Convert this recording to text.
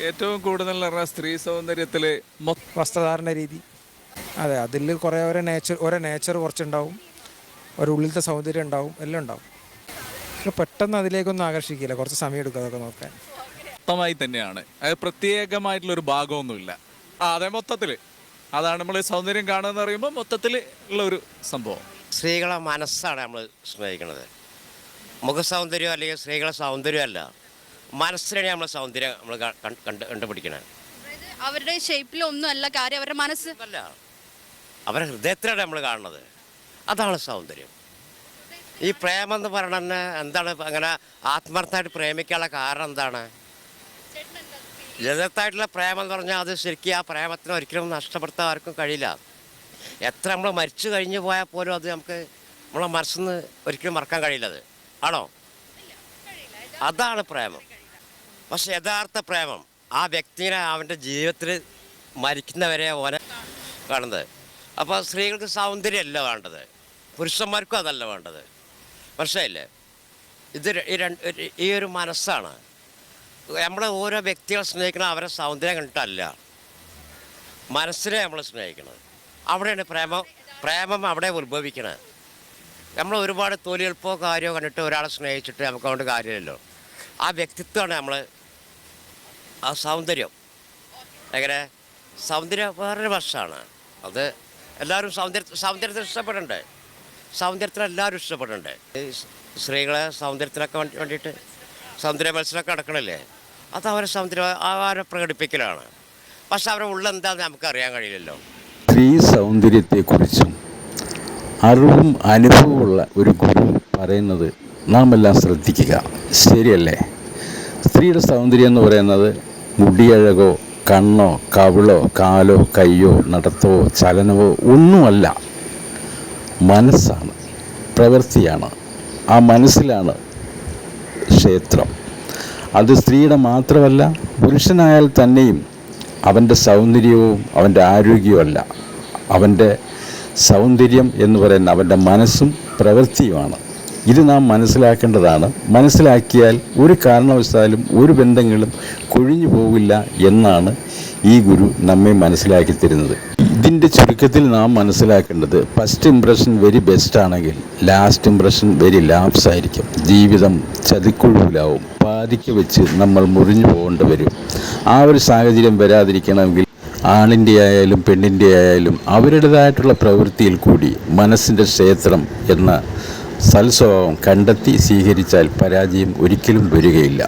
ഏറ്റവും കൂടുതൽ പറഞ്ഞാൽ സ്ത്രീ സൗന്ദര്യത്തിൽ വസ്ത്രധാരണ രീതി. അതെ അതിൽ കുറേ ഓരോ നേച്ചർ ഓരോ നേച്ചർ കുറച്ചുണ്ടാവും. ഒരു ഉള്ളിലത്തെ സൗന്ദര്യം ഉണ്ടാവും എല്ലാം ഉണ്ടാവും. പക്ഷെ പെട്ടെന്ന് അതിലേക്കൊന്നും ആകർഷിക്കില്ല കുറച്ച് സമയം എടുക്കും അതൊക്കെ നോക്കാൻ. മൊത്തമായി തന്നെയാണ്. അത് പ്രത്യേകമായിട്ടുള്ള ഒരു ഭാഗമൊന്നുമില്ല. ആ അതെ മൊത്തത്തിൽ അതാണ് നമ്മൾ സൗന്ദര്യം കാണുക എന്ന് പറയുമ്പോൾ മൊത്തത്തിൽ ഉള്ള ഒരു സംഭവം. സ്ത്രീകളെ മനസ്സാണ് നമ്മൾ സ്നേഹിക്കുന്നത്. മുഖസൗന്ദര്യം അല്ലെങ്കിൽ സ്ത്രീകളെ സൗന്ദര്യമല്ല. മനസ്സിലാണ് നമ്മൾ സൗന്ദര്യം നമ്മൾ കണ്ട് കണ്ടുപിടിക്കണേ. അവരുടെ ഷേപ്പിലൊന്നും അല്ല കാര്യം അവരുടെ മനസ്സ്. അല്ല അവരുടെ ഹൃദയത്തിലാണ് നമ്മൾ കാണുന്നത്. അതാണ് സൗന്ദര്യം. ഈ പ്രേമം എന്ന് പറയണ എന്താണ് അങ്ങനെ ആത്മാർത്ഥമായിട്ട് പ്രേമിക്കാനുള്ള കാരണം എന്താണ്? ലളിതത്തായിട്ടുള്ള പ്രേമം എന്ന് പറഞ്ഞാൽ അത് ശരിക്കും ആ പ്രേമത്തിന് ഒരിക്കലും നഷ്ടപ്പെടുത്താൻ ആർക്കും കഴിയില്ല. എത്ര നമ്മൾ മരിച്ചു കഴിഞ്ഞു പോയാൽ പോലും അത് നമുക്ക് നമ്മളെ മനസ്സിൽ നിന്ന് ഒരിക്കലും മറക്കാൻ കഴിയില്ല അത്. ആണോ? അതാണ് പ്രേമം. പക്ഷെ യഥാർത്ഥ പ്രേമം. ആ വ്യക്തിനെ അവന്റെ ജീവിതത്തിൽ മരിക്കുന്നവരെ ഓനെ കാണുന്നത് അപ്പോൾ സ്ത്രീകൾക്ക് സൗന്ദര്യമല്ല വേണ്ടത്. പുരുഷന്മാർക്കും അതല്ല വേണ്ടത്. മനസ്സിലായില്ലേ? ഇത് ഈ രണ്ട് ഈ ഒരു മനസ്സാണ്. നമ്മൾ ഓരോ വ്യക്തികളെ സ്നേഹിക്കണം അവരെ സൗന്ദര്യം കണ്ടിട്ടല്ല. മനസ്സിനെ നമ്മൾ സ്നേഹിക്കുന്നത് അവിടെയാണ് പ്രേമം പ്രേമം അവിടെ ഉത്ഭവിക്കണത്. നമ്മൾ ഒരുപാട് തൊലിയെളുപ്പോ കാര്യമോ കണ്ടിട്ട് ഒരാളെ സ്നേഹിച്ചിട്ട് നമുക്ക് അതുകൊണ്ട് കാര്യമില്ലല്ലോ. ആ വ്യക്തിത്വമാണ് നമ്മൾ ആ സൗന്ദര്യം. എങ്ങനെ? സൗന്ദര്യം വേറൊരു വശമാണ് അത് എല്ലാവരും സൗന്ദര്യ സൗന്ദര്യത്തിന് ഇഷ്ടപ്പെടണ്ടേ? സൗന്ദര്യത്തിന് എല്ലാവരും ഇഷ്ടപ്പെടണ്ടേ? സ്ത്രീകളെ സൗന്ദര്യത്തിനൊക്കെ വേണ്ടി വേണ്ടിയിട്ട് സൗന്ദര്യ മത്സരമൊക്കെ നടക്കണല്ലേ? അത് അവരെ സൗന്ദര്യം അവരെ പ്രകടിപ്പിക്കലാണ്. പക്ഷെ അവരുടെ ഉള്ളെന്താണെന്ന് നമുക്ക് അറിയാൻ കഴിയില്ലല്ലോ. സ്ത്രീ സൗന്ദര്യത്തെക്കുറിച്ചും അറിവും അനുഭവമുള്ള ഒരു ഗുരു പറയുന്നത് നാം എല്ലാം ശ്രദ്ധിക്കുക. ശരിയല്ലേ? സ്ത്രീയുടെ സൗന്ദര്യം എന്ന് പറയുന്നത് മുടിയഴകോ കണ്ണോ കവിളോ കാലോ കയ്യോ നടത്തോ ചലനമോ ഒന്നുമല്ല. മനസ്സാണ് പ്രവൃത്തിയാണ്. ആ മനസ്സിലാണ് ക്ഷേത്രം. അത് സ്ത്രീയുടെ മാത്രമല്ല പുരുഷനായാൽ തന്നെയും അവന്റെ സൗന്ദര്യവും അവന്റെ ആരോഗ്യവും അല്ല. അവന്റെ സൗന്ദര്യം എന്ന് പറയുന്ന അവന്റെ മനസ്സും പ്രവൃത്തിയുമാണ്. ഇത് നാം മനസ്സിലാക്കേണ്ടതാണ്. മനസ്സിലാക്കിയാൽ ഒരു കാരണവശാലും ഒരു ബന്ധങ്ങളും കൊഴിഞ്ഞു പോകില്ല എന്നാണ് ഈ ഗുരു നമ്മെ മനസ്സിലാക്കി തരുന്നത്. ഇതിന്റെ ചുരുക്കത്തിൽ നാം മനസ്സിലാക്കേണ്ടത് ഫസ്റ്റ് ഇംപ്രഷൻ വെരി ബെസ്റ്റ് ആണെങ്കിൽ ലാസ്റ്റ് ഇംപ്രഷൻ വെരി ലാപ്സ് ആയിരിക്കും. ജീവിതം ചതിക്കുഴുവിലാവും പാതിക്ക് വെച്ച് നമ്മൾ മുറിഞ്ഞു പോകേണ്ടി വരും. ആ ഒരു സാഹചര്യം വരാതിരിക്കണമെങ്കിൽ ആണിന്റെ ആയാലും പെണ്ണിന്റെ ആയാലും അവരുടേതായിട്ടുള്ള പ്രവൃത്തിയിൽ കൂടി മനസ്സിന്റെ ക്ഷേത്രം എന്ന സൽസ്വഭാവം കണ്ടെത്തി സ്വീകരിച്ചാൽ പരാജയം ഒരിക്കലും വരികയില്ല.